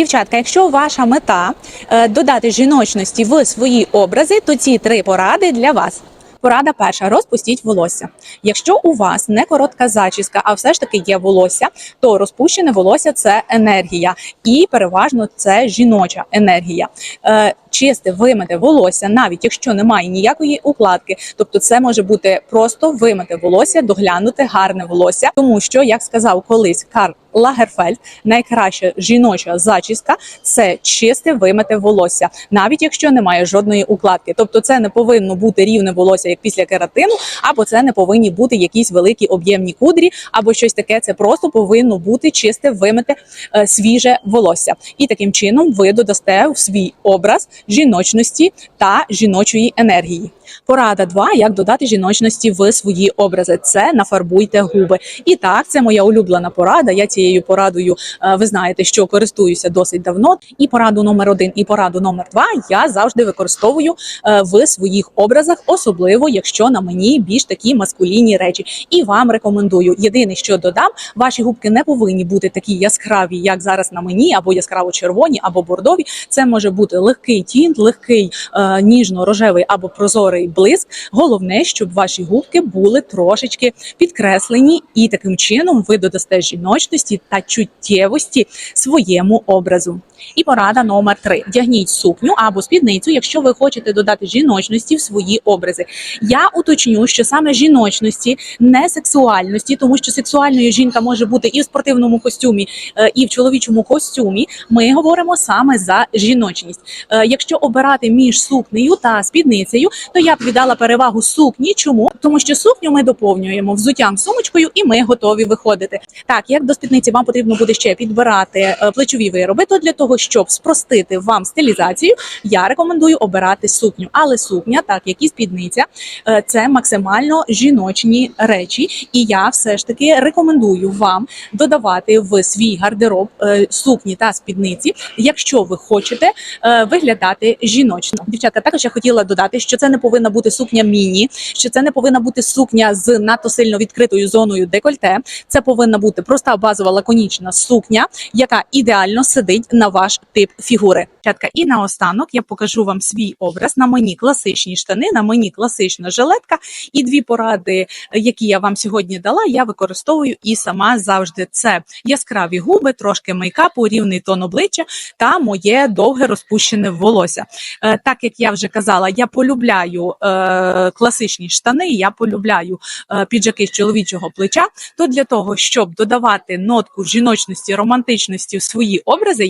Дівчатка, якщо ваша мета е, додати жіночності в свої образи, то ці три поради для вас. Порада перша: розпустіть волосся. Якщо у вас не коротка зачіска, а все ж таки є волосся, то розпущене волосся це енергія, і переважно це жіноча енергія. Е, чисте вимите волосся, навіть якщо немає ніякої укладки, тобто це може бути просто вимите волосся, доглянути гарне волосся, тому що, як сказав колись Карл Лагерфельд, найкраща жіноча зачіска це чисте вимите волосся, навіть якщо немає жодної укладки. Тобто, це не повинно бути рівне волосся, як після кератину, або це не повинні бути якісь великі об'ємні кудрі, або щось таке. Це просто повинно бути чисте вимите е, свіже волосся. І таким чином ви додасте в свій образ жіночності та жіночої енергії. Порада 2. як додати жіночності в свої образи. Це нафарбуйте губи. І так, це моя улюблена порада. Я цією порадою, е, ви знаєте, що користуюся досить давно. І пораду номер один, і пораду номер два я завжди використовую е, в своїх образах, особливо якщо на мені більш такі маскулінні речі. І вам рекомендую. Єдине, що додам, ваші губки не повинні бути такі яскраві, як зараз на мені, або яскраво червоні, або бордові. Це може бути легкий тінт, легкий е, ніжно-рожевий або прозорий блиск. Головне, щоб ваші губки були трошечки підкреслені, і таким чином ви додасте жіночності та чуттєвості своєму образу. І порада номер три: вдягніть сукню або спідницю, якщо ви хочете додати жіночності в свої образи. Я уточню, що саме жіночності, не сексуальності, тому що сексуальною жінка може бути і в спортивному костюмі, е, і в чоловічому костюмі. Ми говоримо саме за жіночність. Е, Якщо обирати між сукнею та спідницею, то я б віддала перевагу сукні. Чому? Тому що сукню ми доповнюємо взуттям сумочкою, і ми готові виходити. Так, як до спідниці вам потрібно буде ще підбирати е, плечові вироби, то для того, щоб спростити вам стилізацію, я рекомендую обирати сукню. Але сукня, так як і спідниця, е, це максимально жіночні речі, і я все ж таки рекомендую вам додавати в свій гардероб е, сукні та спідниці, якщо ви хочете е, виглядати жіночно. Дівчатка, також я хотіла додати, що це не повинна бути сукня міні, що це не повинна бути сукня з надто сильно відкритою зоною декольте. Це повинна бути проста базова лаконічна сукня, яка ідеально сидить на ваш тип фігури. Дівчатка, і наостанок я покажу вам свій образ. На мені класичні штани, на мені класична жилетка. І дві поради, які я вам сьогодні дала, я використовую і сама завжди. Це яскраві губи, трошки мейкапу, рівний тон обличчя та моє довге розпущене волосся. Е, так як я вже казала, я полюбляю е, класичні штани, я полюбляю е, піджаки з чоловічого плеча. То для того, щоб додавати нотку жіночності, романтичності в свої образи,